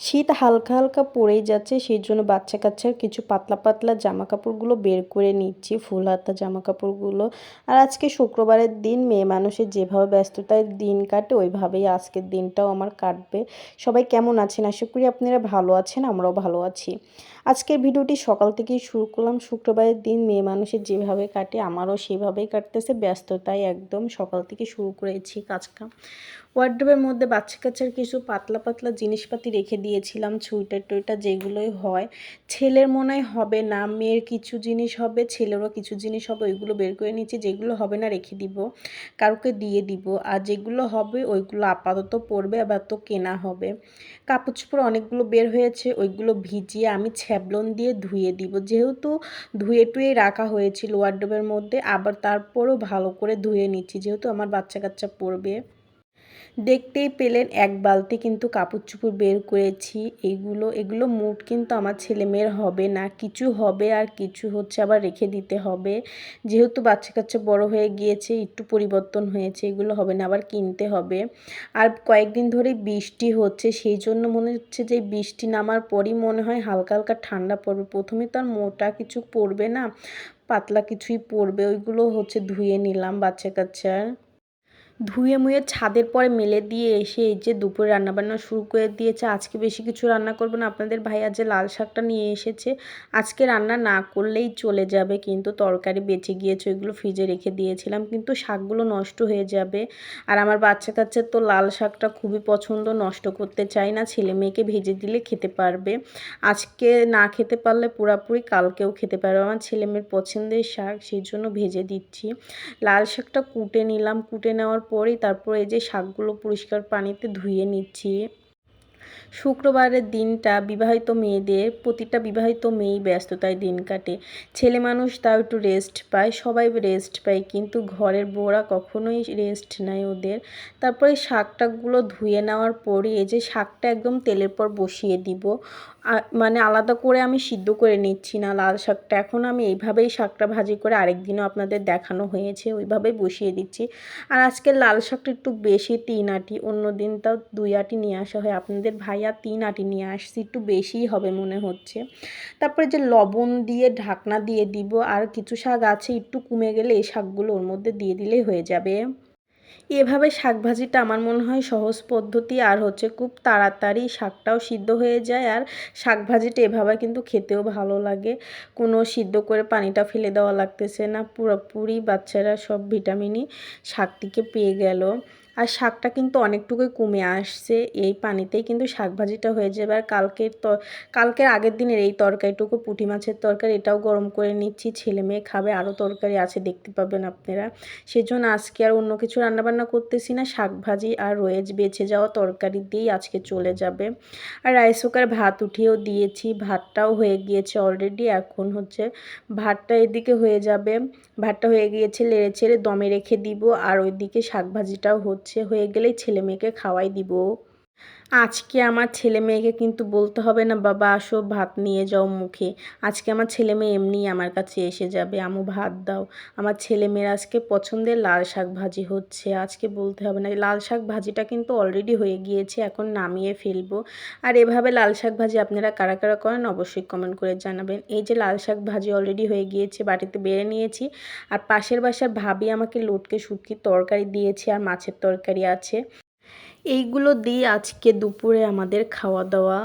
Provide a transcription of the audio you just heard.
শীত হালকা হালকা পড়েই যাচ্ছে, সেই জন্য বাচ্চা কাচ্চার কিছু পাতলা পাতলা জামা কাপড়গুলো বের করে নিচ্ছি, ফুল হাতা জামা কাপড়গুলো আর আজকে শুক্রবারের দিন মেয়ে মানুষের যেভাবে ব্যস্ততায় দিন কাটে, ওইভাবেই আজকের দিনটাও আমার কাটবে। সবাই কেমন আছেন? আশা করি আপনারা ভালো আছেন, আমরাও ভালো আছি। আজকের ভিডিওটি সকাল থেকেই শুরু করলাম। শুক্রবারের দিন মেয়ে মানুষের যেভাবে কাটে, আমারও সেভাবেই কাটতেছে, ব্যস্ততায় একদম সকাল থেকে শুরু করেছি কাজকাম। ওয়ার্ড্রোবের মধ্যে বাচ্চা কাচ্চার কিছু পাতলা পাতলা জিনিসপাতি রেখে দিয়েছিলাম ছুইটার টুইটার যেগুলোই হয়। ছেলের মনে হবে না, মেয়ের কিছু জিনিস হবে, ছেলেরও কিছু জিনিস হবে, ওইগুলো বের করে নিচ্ছি যেগুলো হবে না রেখে দিব কাউকে দিয়ে দিব। আর যেগুলো হবে, ওইগুলো আপাতত পড়বে, আবার তো কেনা হবে। কাপড় চোপড় অনেকগুলো বের হয়েছে, ওইগুলো ভিজিয়ে আমি ছ্যাবলন দিয়ে ধুয়ে দিব। যেহেতু ধুয়ে টুয়ে রাখা হয়েছিল ওয়ার্ড্রোবের মধ্যে, আবার তারপরও ভালো করে ধুয়ে নিচ্ছি, যেহেতু আমার বাচ্চা কাচ্চা পড়বে। দেখতেই পেলেন এক বালতি কিন্তু কাপড় চুপড় বের করেছি। এগুলো এগুলো মুড কিন্তু আমার ছেলেমেয়ের হবে না। কিছু হবে আর কিছু হচ্ছে আবার রেখে দিতে হবে। যেহেতু বাচ্চা কাচ্চা বড় হয়ে গিয়েছে, একটু পরিবর্তন হয়েছে, এগুলো হবে না, আবার কিনতে হবে। আর কয়েকদিন ধরে বৃষ্টি হচ্ছে, সেই জন্য মনে হচ্ছে যে বৃষ্টি নামার পরই মনে হয় হালকা হালকা ঠান্ডা পড়বে। প্রথমে তো আর মোটা কিছু পড়বে না, পাতলা কিছুই পড়বে, ওইগুলো হচ্ছে ধুয়ে নিলাম বাচ্চা কাচ্চার। ধুয়ে মুয়ে ছাদের পরে মেলে দিয়ে এসে এই যে দুপুরে রান্নাবান্না শুরু করে দিয়েছে। আজকে বেশি কিছু রান্না করব না। আপনাদের ভাইয়া যে লাল শাকটা নিয়ে এসেছে, আজকে রান্না না করলেই চলে যাবে। কিন্তু তরকারি বেঁচে গিয়েছে, ওইগুলো ফ্রিজে রেখে দিয়েছিলাম। কিন্তু শাকগুলো নষ্ট হয়ে যাবে। আর আমার বাচ্চা কাচ্চার তো লাল শাকটা খুবই পছন্দ, নষ্ট করতে চাই না। ছেলে মেয়েকে ভেজে দিলে খেতে পারবে। আজকে না খেতে পারলে পুরাপুরি কালকেও খেতে পারবে। আমার ছেলে মেয়ের পছন্দের শাক, সেই জন্য ভেজে দিচ্ছি। লাল শাকটা কুটে নিলাম। কুটে নেওয়ার পরেই তারপরে এই যে শাকগুলো পরিষ্কার পানিতে ধুয়ে নিচ্ছি। শুক্রবারের দিনটা বিবাহিত মেয়েদের, প্রতিটা বিবাহিত মেয়েই ব্যস্ততায় দিন কাটে। ছেলে মানুষ তাও একটু রেস্ট পায়, সবাই রেস্ট পায়, কিন্তু ঘরের বউরা কখনোই রেস্ট নেয় ওদের। তারপরে শাক টাকগুলো ধুয়ে নেওয়ার পরে এই যে শাকটা একদম তেলের পর বসিয়ে দিব। মানে আলাদা করে আমি সিদ্ধ করে নিচ্ছি না লাল শাকটা। এখন আমি এইভাবেই শাকটা ভাজি করে আরেক দিনও আপনাদের দেখানো হয়েছে, ওইভাবেই বসিয়ে দিচ্ছি। আর আজকে লাল শাকটা একটু বেশি তিন আটি অন্য দিন তাও দুই আটি নিয়ে আসা হয়। আপনাদের ভাইয়া তিন আটি নিয়ে আসছি, একটু বেশিই হবে মনে হচ্ছে। তারপরে যে লবণ দিয়ে ঢাকনা দিয়ে দিব, আর কিছু শাক আছে, একটু কমে গেলে এই শাকগুলো ওর মধ্যে দিয়ে দিলেই হয়ে যাবে। এভাবে শাক ভাজিটা আমার মনে হয় সহজ পদ্ধতি, আর হচ্ছে খুব তাড়াতাড়ি শাকটাও সিদ্ধ হয়ে যায়, আর শাক ভাজিটা এভাবে কিন্তু খেতেও ভালো লাগে। কোনো সিদ্ধ করে পানিটা ফেলে দেওয়া লাগতেছে না, পুরোপুরি বাচ্চারা সব ভিটামিনই শাক পেয়ে গেল। আর শাকটা কিন্তু অনেকটুকুই কমে আসছে, এই পানিতেই কিন্তু শাক ভাজিটা হয়ে যাবে। আর কালকের তো, কালকের আগের দিনের এই তরকারিটুকু, পুঁটি মাছের তরকারি, এটাও গরম করে নিচ্ছি। ছেলে মেয়ে খাবে, আরও তরকারি আছে, দেখতে পাবেন আপনারা। সেজন্য আজকে আর অন্য কিছু রান্নাবান্না করতেছি না শাক ভাজি আর রয়েজ বেছে যাওয়া তরকারি দিয়েই আজকে চলে যাবে। আর রাইস কুকার ভাত উঠিয়েও দিয়েছি, ভাতটাও হয়ে গিয়েছে অলরেডি এখন হচ্ছে ভাতটা এদিকে হয়ে যাবে। ভাতটা হয়ে গিয়েছে, লেড়ে ছেড়ে দমে রেখে দিব, আর ওইদিকে শাক ভাজিটাও হচ্ছে হচ্ছে হয়ে গেলেই ছেলে মেয়েকে খাওয়াই দিব। আজকে আমার ছেলে মেয়েকে কিন্তু বলতে হবে না, বাবা, আসো, ভাত নিয়ে যাও মুখে। আজকে আমার ছেলে মেয়ে এমনি আমার কাছে এসে যাবে আমু ভাত দাও। আমার ছেলে মেয়ের আজকে পছন্দের লাল শাক ভাজি হচ্ছে। আজকে বলতে হবে না, লাল শাক ভাজিটা কিন্তু অলরেডি হয়ে গিয়েছে, এখন নামিয়ে ফেলব। আর এভাবে লাল শাক ভাজি আপনারা কারা কারা করেন অবশ্যই কমেন্ট করে জানাবেন। এই যে লাল শাক ভাজি অলরেডি হয়ে গিয়েছে, বাটিতে বেড়ে নিয়েছি। আর পাশের বাসার ভাবি আমাকে লোটকে শুটকি তরকারি দিয়েছে, আর মাছের তরকারি আছে। এইগুলো দিয়ে আজকে দুপুরে আমাদের খাওয়া দাওয়া